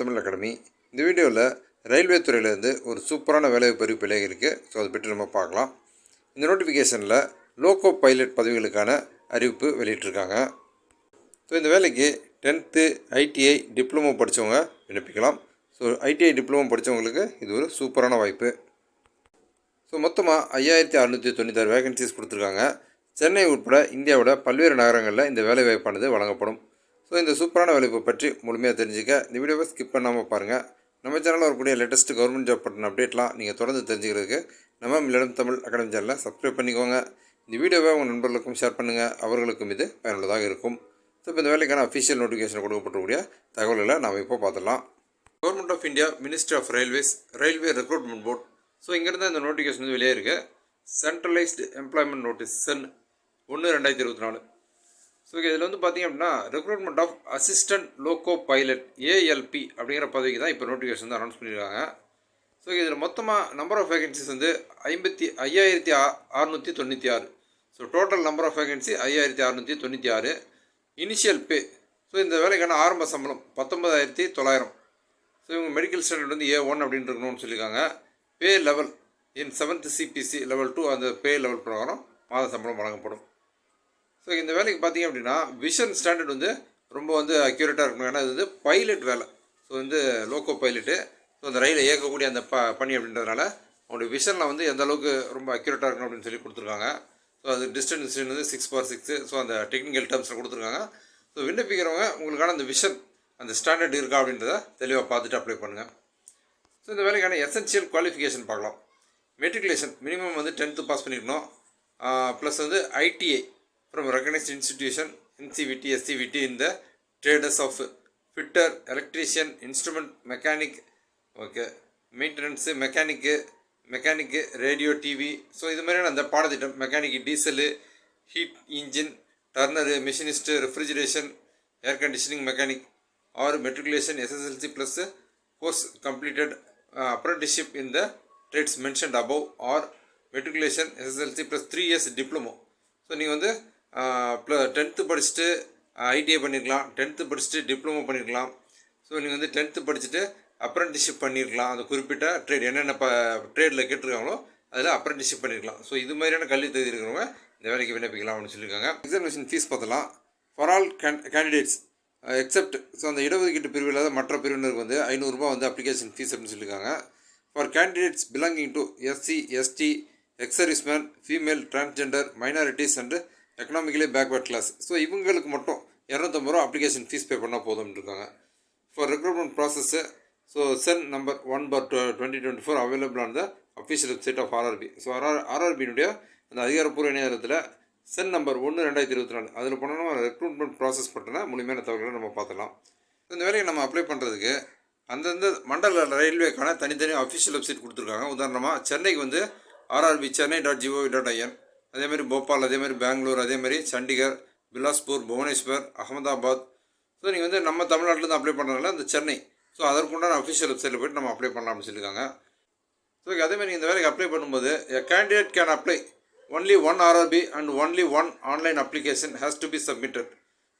Tamil academy. இந்த வீடியோவில் railway துறையிலேருந்து ஒரு சூப்பரான வேலைவாய்ப்பு அறிவிப்பு விலகி இருக்குது ஸோ அதை பற்றி நம்ம பார்க்கலாம். இந்த நோட்டிஃபிகேஷனில் லோகோ பைலட் பதவிகளுக்கான அறிவிப்பு வெளியிட்டிருக்காங்க. ஸோ இந்த வேலைக்கு டென்த்து ஐடிஐ டிப்ளமோ படித்தவங்க விண்ணப்பிக்கலாம். ஸோ ஐடிஐ டிப்ளமோ படித்தவங்களுக்கு இது ஒரு சூப்பரான வாய்ப்பு. ஸோ மொத்தமாக ஐயாயிரத்தி அறநூற்றி தொண்ணூத்தாறு வேகன்சிஸ் கொடுத்துருக்காங்க. சென்னை உட்பட இந்தியாவோட பல்வேறு நகரங்களில் இந்த வேலைவாய்ப்பானது வழங்கப்படும். ஸோ இந்த சூப்பரான வேலைப்பை பற்றி முழுமையாக தெரிஞ்சுக்க இந்த வீடியோவை ஸ்கிப் பண்ணாமல் பாருங்கள் நம்ம சேனலில் வரக்கூடிய லேட்டஸ்ட் கவர்மெண்ட் ஜாப் பற்றின அப்டேட்லாம் நீங்கள் தொடர்ந்து தெரிஞ்சுக்கிறதுக்கு நம்ம மில்லம் தமிழ் அகாடமி சேனலில் சப்ஸ்கிரைப் பண்ணிக்கோங்க. இந்த வீடியோவை உங்கள் நண்பர்களுக்கும் ஷேர் பண்ணுங்கள் அவர்களுக்கும் இது பயனுள்ளதாக இருக்கும். ஸோ இப்போ இந்த வேலைக்கான அஃபிஷியல் நோட்டிஃபிகேஷன் கொடுக்கப்பட்டக்கூடிய தகவல்களை நாம் இப்போ பார்த்துடலாம். Government of India ministry of railways railway recruitment board so இங்கேருந்து இந்த நோட்டிஃபிகேஷன் வந்து வெளியே இருக்குது சென்ட்ரலைஸ்டு எம்ப்ளாய்மெண்ட் நோட்டீஸ் சென் ஒன்று ரெண்டாயிரத்தி இருபத்தி நாலு. ஸோ இதில் வந்து பார்த்தீங்க அப்படின்னா recruitment of assistant loco pilot ALP அப்படிங்கிற பதவிக்கு தான் இப்போ நோட்டிஃபிகேஷன் வந்து அனௌன்ஸ் பண்ணியிருக்காங்க ஸோ இதில் மொத்தமாக நம்பர் ஆஃப் வேகன்சிஸ் வந்து ஐம்பத்தி ஐயாயிரத்தி அறுநூற்றி தொண்ணூற்றி ஆறு. So total number of vacancy ஐயாயிரத்தி அறுநூற்றி தொண்ணூற்றி ஆறு. இனிஷியல் பே ஸோ இந்த வேலைக்கான ஆரம்ப சம்பளம் பத்தொன்பதாயிரத்தி தொள்ளாயிரம். ஸோ இவங்க மெடிக்கல் ஸ்டாண்டர்ட் வந்து ஏ ஒன் அப்படின்னு இருக்கணும்னு சொல்லியிருக்காங்க pay level in seventh CPC level two அந்த பே லெவல் பிரகாரம் மாத சம்பளம் வழங்கப்படும். ஸோ இந்த வேலைக்கு பார்த்தீங்க அப்படின்னா விஷன் ஸ்டாண்டர்ட் வந்து ரொம்ப வந்து அக்யூரேட்டாக இருக்கணும். ஏன்னா இது வந்து பைலட் வேலை. ஸோ வந்து லோக்கோ பைலட்டு ஸோ அந்த ரயிலை இயக்கக்கூடிய அந்த ப பணி அப்படின்றதுனால அவங்களுடைய விஷனில் வந்து எந்த அளவுக்கு ரொம்ப அக்யூரேட்டாக இருக்கணும் அப்படின்னு சொல்லி கொடுத்துருக்காங்க. ஸோ அது டிஸ்டன்ஸ் வந்து சிக்ஸ் பார் சிக்ஸு ஸோ அந்த டெக்னிக்கல் டேர்ம்ஸில் கொடுத்துருக்காங்க. ஸோ விண்ணப்பிக்கிறவங்க உங்களுக்கான அந்த விஷன் அந்த ஸ்டாண்டர்ட் இருக்கா அப்படின்றத தெளிவாக பார்த்துட்டு அப்ளை பண்ணுங்கள் ஸோ இந்த வேலைக்கான எசென்ஷியல் குவாலிஃபிகேஷன் பார்க்கலாம். மெட்ரிகுலேஷன் மினிமம் வந்து டென்த்து பாஸ் பண்ணியிருக்கணும் ப்ளஸ் வந்து ITI from recognised institution NCVT SCVT இந்த traders of fitter electrician instrument mechanic okay maintenance mechanic mechanic radio TV so இது மாதிரியான அந்த பாடத்திட்டம் mechanic diesel heat engine turner machinist refrigeration air conditioning mechanic or matriculation SSLC plus course completed apprenticeship in the trades mentioned above or matriculation SSLC plus three years diploma so நீங்கள் வந்து tenth படிச்சுட்டு ITI பண்ணியிருக்கலாம் tenth படிச்சுட்டு diploma பண்ணியிருக்கலாம் so நீங்கள் வந்து tenth படிச்சுட்டு apprenticeship பண்ணியிருக்கலாம் அந்த குறிப்பிட்ட ட்ரேட் என்னென்ன ப ட்ரேடில் கேட்டிருக்காங்களோ அதில் அப்ரெண்டிஷிப் பண்ணியிருக்கலாம் ஸோ இது மாதிரியான கல்வி தகுதி இருக்கிறவங்க இந்த வேலைக்கு விண்ணப்பிக்கலாம் அப்படின்னு சொல்லியிருக்காங்க. எக்ஸாமினேஷன் ஃபீஸ் பார்த்தலாம் for all can candidates except so அந்த இடஒதுக்கீட்டு பிரிவு இல்லாத மற்ற பிரிவினருக்கு வந்து ஐநூறுரூபா வந்து அப்ளிகேஷன் ஃபீஸ் அப்படின்னு சொல்லியிருக்காங்க. For candidates belonging to SC ST ex-servicemen female transgender minorities and economically backward class so இவங்களுக்கு மட்டும் இரநூத்தம்பது ரூபா அப்ளிகேஷன் ஃபீஸ் பே பண்ணால் போதும்னு இருக்காங்க for recruitment process so CEN number one bar twenty twenty four available on the official website of RRB so RR ஆர்ஆர்பியினுடைய அந்த அதிகாரப்பூர்வ இணையதளத்தில் சென் நம்பர் ஒன்று ரெண்டாயிரத்தி இருபத்தி நாலு. அதில் போனோம்னா ரெக்ரூட்மெண்ட் ப்ராசஸ் பற்றின முழுமையான தகவல்களை நம்ம பார்த்துலாம் இந்த வேலையை நம்ம அப்ளை பண்ணுறதுக்கு அந்தந்த மண்டல ரயில்வேக்கான தனித்தனி அஃபிஷியல் வெப்சைட் கொடுத்துருக்காங்க. உதாரணமாக சென்னைக்கு வந்து RRB Chennai dot GOV dot IN அதேமாதிரி போபால் அதேமாதிரி பெங்களூர் அதேமாதிரி சண்டிகர் பிலாஸ்பூர் புவனேஸ்வர் அகமதாபாத். ஸோ நீங்கள் வந்து நம்ம தமிழ்நாட்டிலேருந்து அப்ளை பண்ணுறதுனால அந்த சென்னை. ஸோ அதற்குண்டான அஃபிஷியல் வெப்சைட்டில் போய்ட்டு நம்ம அப்ளை பண்ணலாம் அப்படின்னு சொல்லியிருக்காங்க. ஸோ அதேமாதிரி இந்த வேலைக்கு அப்ளை பண்ணும்போது candidate can apply only one RRB and only one online application has to be submitted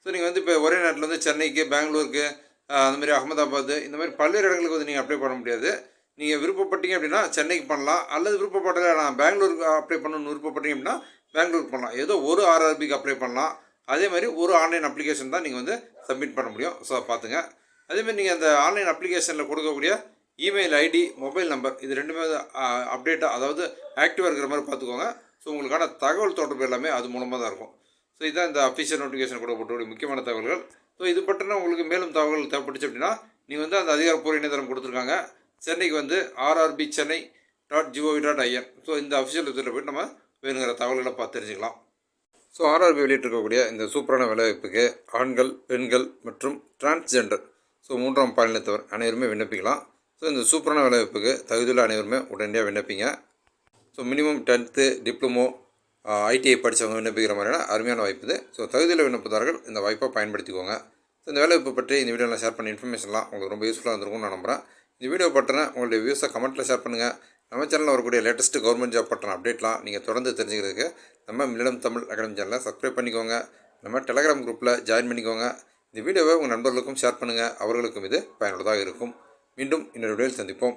so நீங்கள் வந்து இப்போ ஒரே நேரத்தில் வந்து சென்னைக்கு பெங்களூருக்கு அந்த மாதிரி அகமதாபாத் இந்த மாதிரி பல்வேறு இடங்களுக்கு வந்து நீங்கள் அப்ளை பண்ண முடியாது. நீங்கள் விருப்பப்பட்டீங்க அப்படின்னா சென்னைக்கு பண்ணலாம். அல்லது விருப்பப்பட்டல நான் பெங்களூருக்கு அப்ளை பண்ணணும்னு விருப்பப்பட்டீங்க அப்படின்னா பெங்களூருக்கு பண்ணலாம். ஏதோ ஒரு ஆர்ஆர்பிக்கு அப்ளை பண்ணலாம். அதே மாதிரி ஒரு ஆன்லைன் அப்ளிகேஷன் தான் நீங்கள் வந்து சப்மிட் பண்ண முடியும். ஸோ பார்த்துங்க. அதேமாதிரி நீங்கள் அந்த ஆன்லைன் அப்ளிகேஷனில் கொடுக்கக்கூடிய இமெயில் ஐடி மொபைல் நம்பர் இது ரெண்டுமே அப்டேட்டாக அதாவது ஆக்டிவாக இருக்கிற மாதிரி பார்த்துக்கோங்க. ஸோ உங்களுக்கான தகவல் தொடர்பு எல்லாமே அது மூலமாக தான் இருக்கும். ஸோ இதுதான் இந்த அஃபிஷியல் நோட்டிஃபிகேஷன் கொடுக்கப்பட்ட முக்கியமான தகவல்கள். ஸோ இது பற்றின உங்களுக்கு மேலும் தகவல் தேவைப்பட்டுச்சு அப்படின்னா நீங்கள் வந்து அந்த அதிகாரப்பூர்வ இணையதளம் கொடுத்துருக்காங்க. சென்னைக்கு வந்து RRB Chennai dot GOV dot IN so இந்த அஃபிஷியல் வெப்சைட்டில் போய்ட்டு நம்ம வேணுங்கிற தகவல்களை பார்த்து தெரிஞ்சுக்கலாம். ஸோ ஆர்ஆர்பி வெளியிட்டிருக்கக்கூடிய இந்த சூப்பரான வேலைவாய்ப்புக்கு ஆண்கள் பெண்கள் மற்றும் டிரான்ஸ்ஜெண்டர் ஸோ மூன்றாம் பாலினத்தவர் அனைவருமே விண்ணப்பிக்கலாம். ஸோ இந்த சூப்பரான வேலைவாய்ப்புக்கு தகுதியுள்ள அனைவருமே உடனடியாக விண்ணப்பிங்க. So minimum tenth diploma ITI படித்தவங்க விண்ணப்பிக்கிற மாதிரியான அருமையான வாய்ப்பு இது. ஸோ தகுதியில் விண்ணப்பதாரர்கள் இந்த வாய்ப்பை பயன்படுத்திக்கோங்க. ஸோ இந்த வேலைவாய்ப்பு பற்றி இந்த வீடியோவில் ஷேர் பண்ண இன்ஃபர்மேஷன்லாம் உங்களுக்கு ரொம்ப யூஸ்ஃபுல்லாக இருந்திருக்கும்னு நான் நம்புகிறேன் இந்த வீடியோ பட்டனை உங்களுடைய வியூஸை கமெண்ட்டில் ஷேர் பண்ணுங்கள் நம்ம சேனலில் வரக்கூடிய லேட்டஸ்ட் கவர்மெண்ட் ஜாப் பற்றின அப்டேட்லாம் நீங்கள் தொடர்ந்து தெரிஞ்சுக்கிறதுக்கு நம்ம மில்லிடம் தமிழ் அகாடமி சேனலை சப்ஸ்கிரைப் பண்ணிக்கோங்க. நம்ம டெலகிராம் குரூப்பில் ஜாயின் பண்ணிக்கோங்க. இந்த வீடியோவை உங்கள் நண்பர்களுக்கும் ஷேர் பண்ணுங்கள் அவர்களுக்கும் இது பயனுள்ளதாக இருக்கும். மீண்டும் இன்னொரு வீடியோவில் சந்திப்போம்.